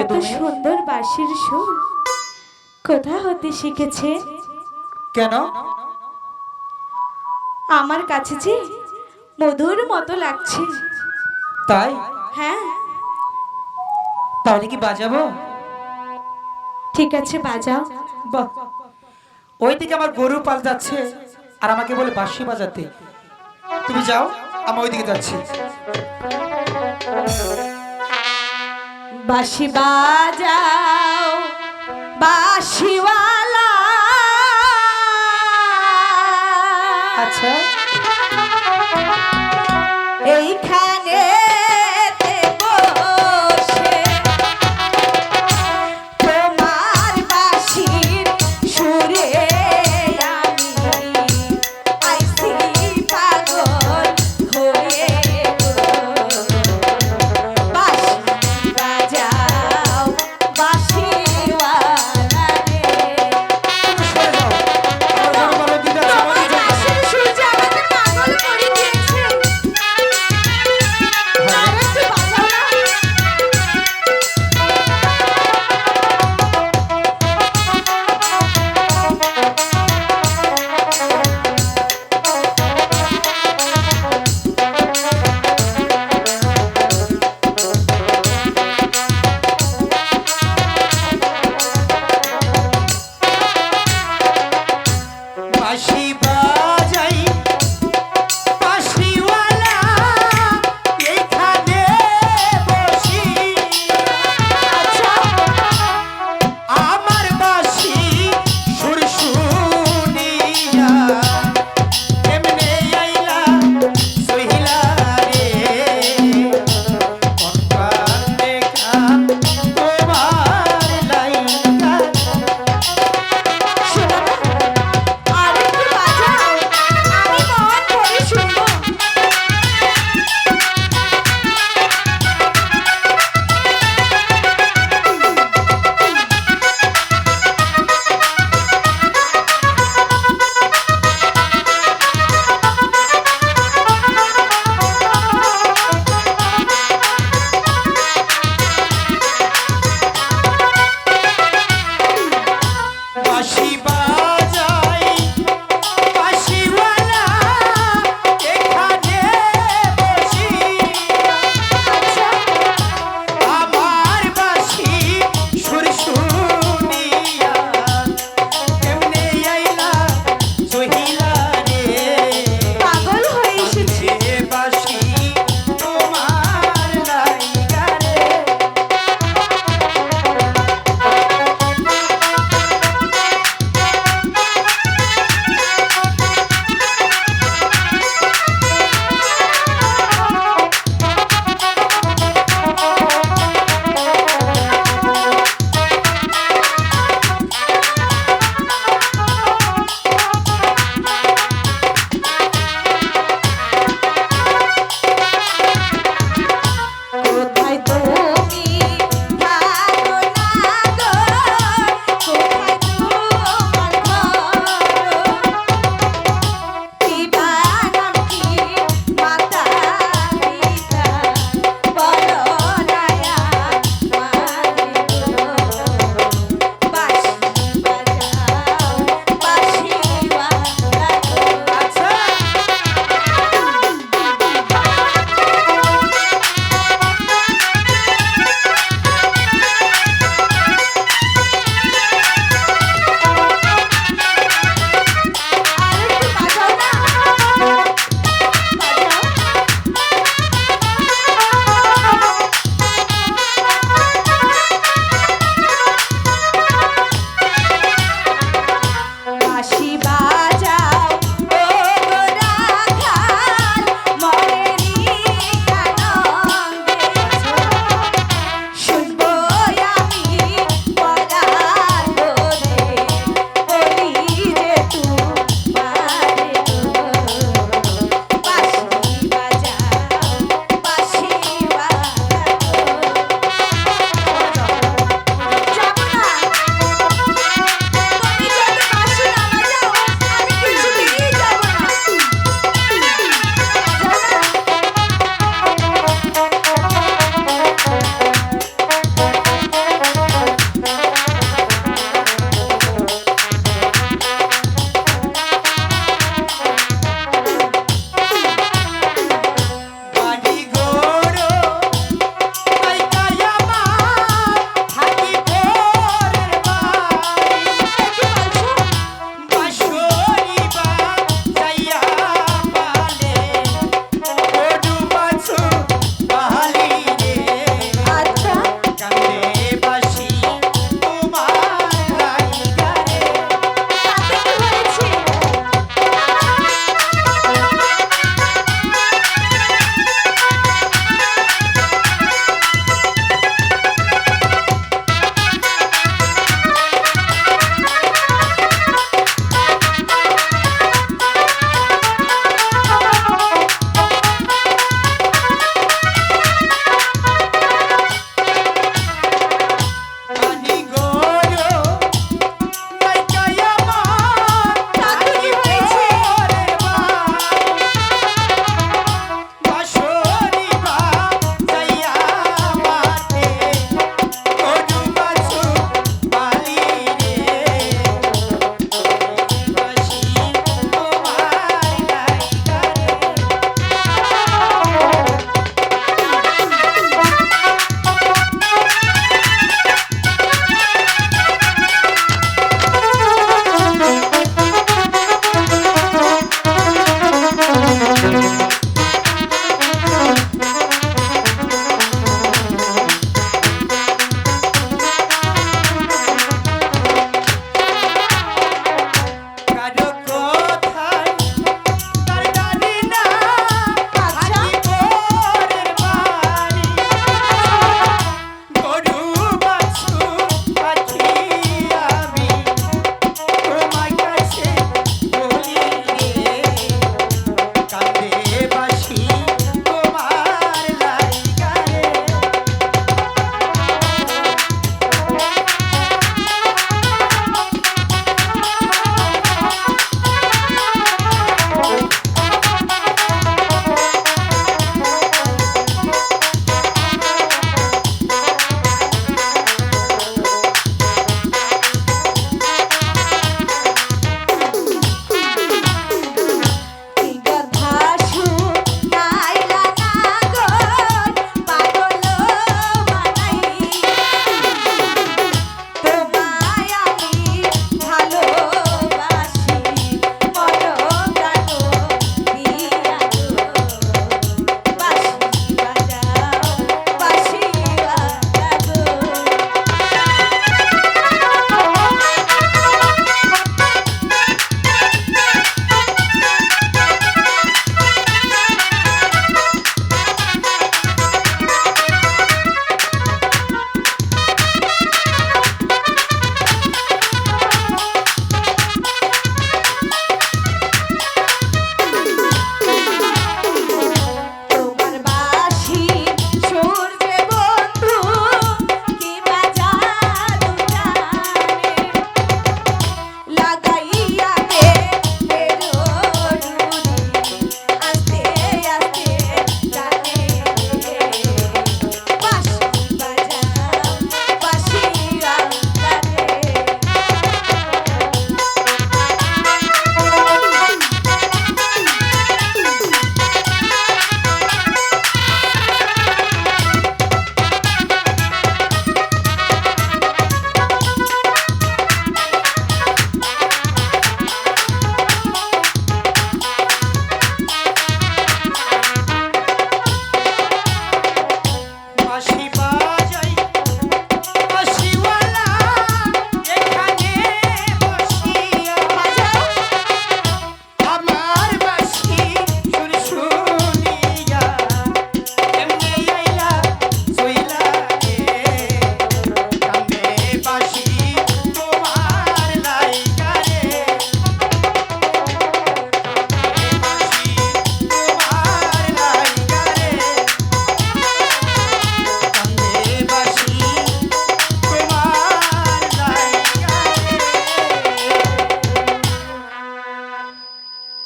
এত সুন্দর বাঁশির সুর। কোথা হতে শিখেছে? কেন? আমার কাছে যে মধুর মতো লাগছে। তাই? হ্যাঁ। তাহলে কি বাজাবো? ঠিক আছে বাজাও। বাহ। ওই দিকে আমার গরু পাল যাচ্ছে আর আমাকে বলে বাঁশি বাজাতে। তুমি যাও আমি ওই দিকে যাচ্ছি। বাঁশি বাজাও বাঁশিওয়ালা। আচ্ছা।